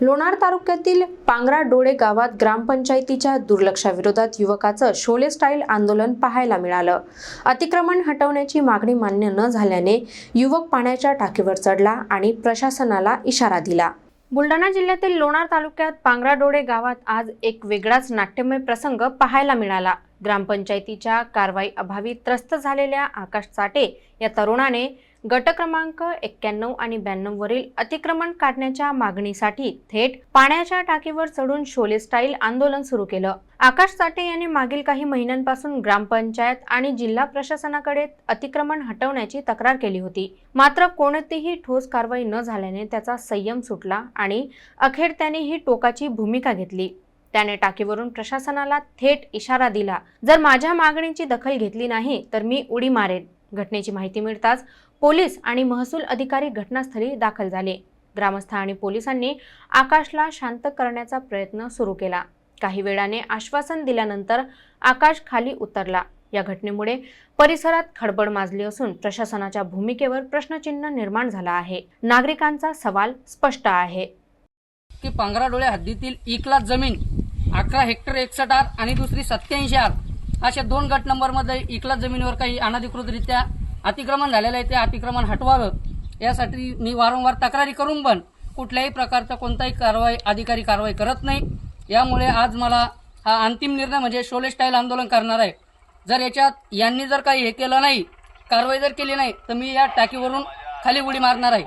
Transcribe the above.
लोणार तालुक्यातील पांगरा डोळे गावात ग्रामपंचायतीच्या दुर्लक्षाविरोधात युवकाचं शोले स्टाईल आंदोलन पाहायला मिळालं. अतिक्रमण हटवण्याची मागणी मान्य न झाल्याने युवक पाण्याच्या टाकीवर चढला आणि प्रशासनाला इशारा दिला. बुलढाणा जिल्ह्यातील लोणार तालुक्यात पांगरा डोळे गावात आज एक वेगळाच नाट्यमय प्रसंग पाहायला मिळाला. ग्रामपंचायतीच्या कारवाई अभावी त्रस्त झालेल्या आकाश चाटे या तरुणाने गट क्रमांक एक्क्याण्णव आणि ब्याण्णववरील अतिक्रमण काढण्याच्या मागणीसाठी थेट पाण्याच्या टाकीवर चढून शोले स्टाईल आंदोलन सुरू केलं. आकाश साठे यांनी मागील काही महिन्यांपासून ग्रामपंचायत आणि जिल्हा प्रशासनाकडे अतिक्रमण हटवण्याची तक्रार केली होती. मात्र कोणतीही ठोस कारवाई न झाल्याने त्याचा संयम सुटला आणि अखेर त्याने ही टोकाची भूमिका घेतली. त्याने टाकीवरून प्रशासनाला थेट इशारा दिला. जर माझ्या मागणीची दखल घेतली नाही तर मी उडी मारेन. घटनेची माहिती मिळताच पोलीस आणि महसूल अधिकारी घटनास्थळी दाखल झाले. ग्रामस्थ आणि पोलिसांनी आकाशला शांत करण्याचा प्रयत्न सुरू केला. काही वेळाने आश्वासन दिल्यानंतर आकाश खाली उतरला. या घटनेमुळे परिसरात खडबड माजली असून प्रशासनाच्या भूमिकेवर प्रश्नचिन्ह निर्माण झाला आहे. नागरिकांचा सवाल स्पष्ट आहे. की पांगरा डोळे हद्दीतील एक लाख जमीन अकरा हेक्टर एकसठ आर आणि दुसरी सत्याऐंशी आर अशा दोन गट नंबरमध्ये इकला जमिनीवर काही अनधिकृतरित्या अतिक्रमण झालेलं आहे. ते अतिक्रमण हटवावं. यासाठी मी वारंवार तक्रारी करून पण कुठल्याही प्रकारचा कोणताही कारवाई अधिकारी कारवाई करत नाही. यामुळे आज मला हा अंतिम निर्णय म्हणजे शोले स्टाईल आंदोलन करणार आहे. जर याच्यात यांनी जर काही हे केलं नाही कारवाई जर केली नाही तर मी या टाकीवरून खाली उडी मारणार आहे.